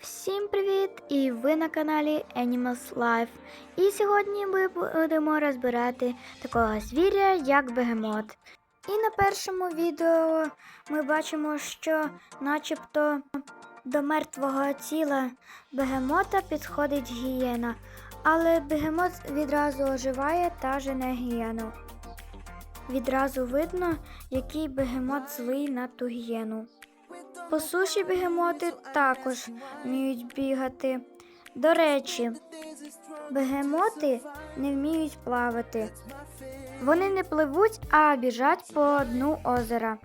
Всім привіт! І ви на каналі Animals Life. І сьогодні ми будемо розбирати такого звіря, як бегемот. І на першому відео ми бачимо, що начебто до мертвого тіла бегемота підходить гієна, але бегемот відразу оживає та жене гієну. Відразу видно, який бегемот злий на ту гієну. По суші бегемоти також вміють бігати. До речі, бегемоти не вміють плавати. Вони не пливуть, а біжать по дну озера.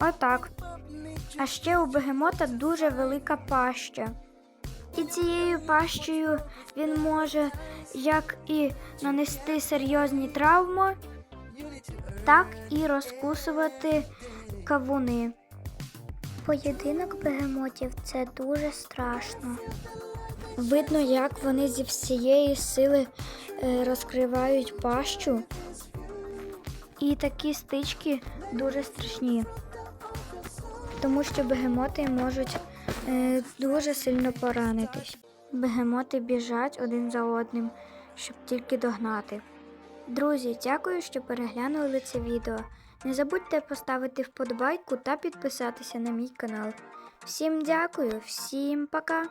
Отак. А ще у бегемота дуже велика паща. І цією пащею він може як і нанести серйозні травми, так і розкусувати кавуни. Поєдинок бегемотів це дуже страшно. Видно, як вони зі всієї сили е, розкривають пащу. І такі стички дуже страшні, тому що бегемоти можуть е, дуже сильно поранитись. Бегемоти біжать один за одним, щоб тільки догнати. Друзі, дякую, що переглянули це відео. Не забудьте поставити вподобайку та підписатися на мій канал. Всім дякую, всім пока!